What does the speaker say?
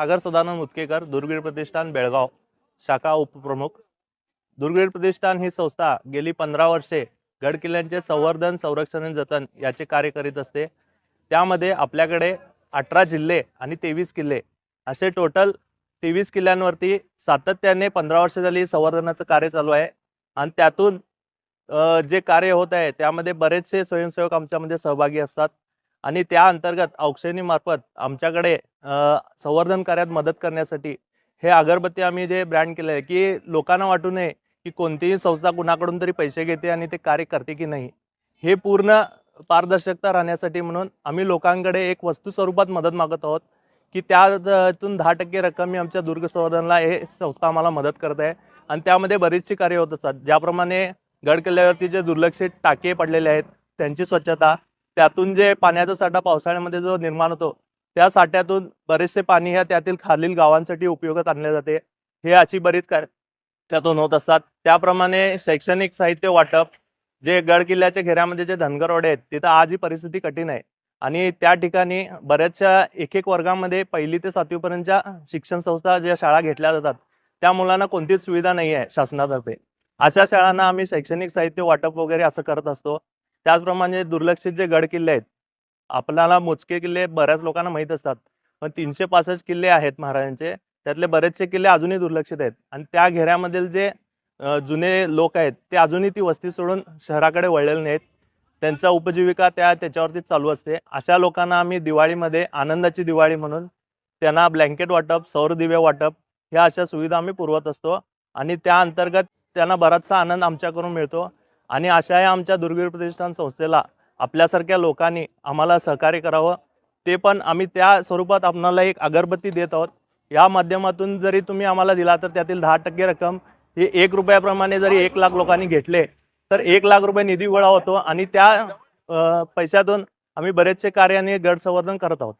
सागर सदानंद मुतकेकर दुर्गीड प्रतिष्ठान बेळगाव शाखा उपप्रमुख. दुर्गीड प्रतिष्ठान ही संस्था गेली पंधरा वर्षे गड किल्ल्यांचे संवर्धन संरक्षण आणि जतन याचे कार्य करीत असते. त्यामध्ये आपल्याकडे अठरा जिल्हे आणि तेवीस किल्ले. असे टोटल तेवीस किल्ल्यांवरती सातत्याने पंधरा वर्ष झाली संवर्धनाचं कार्य चालू आहे. आणि त्यातून जे कार्य होत आहे त्यामध्ये बरेचसे स्वयंसेवक आमच्यामध्ये सहभागी असतात. आणि त्या अंतर्गत औक्षणीमार्फत आमच्याकडे संवर्धन कार्यात मदत करण्यासाठी हे अगरबत्ती आम्ही जे ब्रँड केलं आहे की लोकांना वाटू नये की कोणतीही संस्था कुणाकडून तरी पैसे घेते आणि ते कार्य करते की नाही हे पूर्ण पारदर्शकता राहण्यासाठी म्हणून आम्ही लोकांकडे एक वस्तू स्वरूपात मदत मागत आहोत की त्यातून दहा टक्के रक्कम मी आमच्या दुर्ग संवर्धनला हे संस्था आम्हाला मदत करत आहे आणि त्यामध्ये बरीचशी कार्य होत असतात. ज्याप्रमाणे गड किल्ल्यावरती जे दुर्लक्षित टाके पडलेले आहेत त्यांची स्वच्छता त्यातून जे पाण्याचा साठा पावसाळ्यामध्ये जो निर्माण होतो त्या साठ्यातून बरेचसे पाणी ह्या त्यातील खालील गावांसाठी उपयोगात आणले जाते. हे अशी बरीच कार्य त्यातून होत असतात. त्याप्रमाणे शैक्षणिक साहित्य वाटप जे गड किल्ल्याच्या घेऱ्यामध्ये जे धनगरवाडे आहेत तिथं आज ही परिस्थिती कठीण आहे. आणि त्या ठिकाणी बऱ्याचशा एक एक वर्गामध्ये पहिली ते सातवीपर्यंतच्या शिक्षण संस्था ज्या शाळा घेतल्या जातात त्या मुलांना कोणतीच सुविधा नाही आहे शासनातर्फे. अशा शाळांना आम्ही शैक्षणिक साहित्य वाटप वगैरे असं करत असतो. त्याचप्रमाणे दुर्लक्षित जे गड किल्ले आहेत आपल्याला मोजके किल्ले बऱ्याच लोकांना माहीत असतात. पण तीनशे पासष्ट किल्ले आहेत महाराजांचे त्यातले बरेचसे किल्ले अजूनही दुर्लक्षित आहेत. आणि त्या घेऱ्यामधील जे जुने लोक आहेत ते अजूनही ती वस्ती सोडून शहराकडे वळलेले नाहीत. त्यांचा उपजीविका त्या त्याच्यावरती चालू असते. अशा लोकांना आम्ही दिवाळीमध्ये आनंदाची दिवाळी म्हणून त्यांना ब्लँकेट वाटप सौर दिवे वाटप ह्या अशा सुविधा आम्ही पुरवत असतो. आणि त्या अंतर्गत त्यांना बराचसा आनंद आमच्याकडून मिळतो. आणि अशा या आमच्या दुर्गीर प्रतिष्ठान संस्थेला आपल्यासारख्या लोकांनी आम्हाला सहकार्य करावं. ते पण आम्ही त्या स्वरूपात आपणाला एक अगरबत्ती देत आहोत. या माध्यमातून जरी तुम्ही आम्हाला दिला तर त्यातील दहा टक्के रक्कम ही एक रुपयाप्रमाणे जरी एक लाख लोकांनी घेतले तर एक लाख रुपये निधी गोळा होतो आणि त्या पैशातून आम्ही बरेचसे कार्य आणि गड संवर्धन करत आहोत.